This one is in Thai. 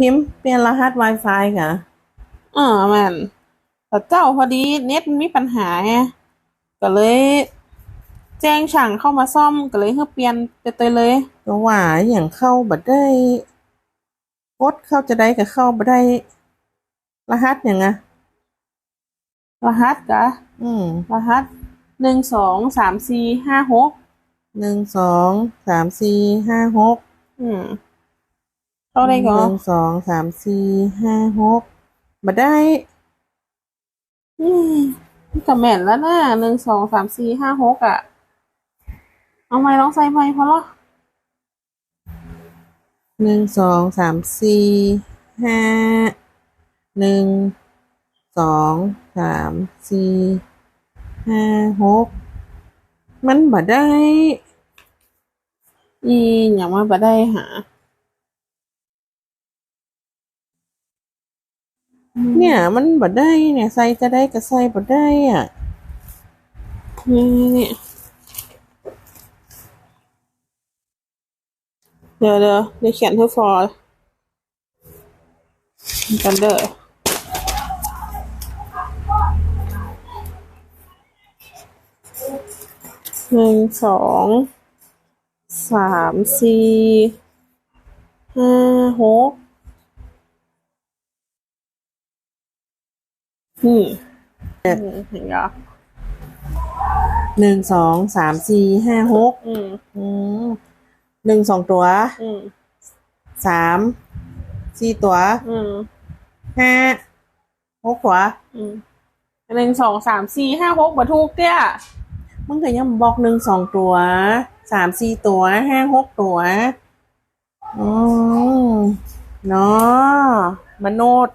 พิมพ์เปลี่ยนรหัส Wi-Fi กะอ่าแม่นแต่เจ้าพอดีเน็ตมันมีปัญหาไงก็เลย แจ้งช่างเข้ามาซ่อมก็เลยให้เปลี่ยนไปเตยเลยก็ว่าอย่างเข้าบัดได้กดเข้าจะได้กับเข้าบัดได้ รหัสอย่างอะรหัสกะอืม รหัสหนึ่งสองสามสี่ห้าหกหนึ่งสองสามสี่ห้าหกอืม เข้าได้หก็นึ่งสองสามสี่ห้าหกบัดได้อืมก็แม่นแล้วนะหนึ่งสองสามสี่ห้าหกอะ เอาไม้ลองใส่ไม้พอละหนึ่งสองสามสี่ห้าหนึ่งสองสามสี่ห้าหกมันบัดได้ อีอย่างว่าบ่ได้หา เนี่ย มันบัดได้เนี่ยใส่จะได้ก็ใส่บัดได้อะนี่นี่เดี๋ยวเดี๋ยวเดี๋ยวเขียนให้ฟอร์กันเด้อหนึ่งสองสามสี่ห้าหก นี่อืมเห็นยังหนึ่งสองสามสี่ห้าหกอืมอืมหนึ่งสองตัวอืมสามสี่ตัวอืมห้าหกตัวอืมหนึ่งสองสามสี่ห้าหกบัถูกเตี้ยมึงก็ยังบอกหนึ่งสองตัวสามสี่ตัวห้าหกตัวอืมเนาะมโนด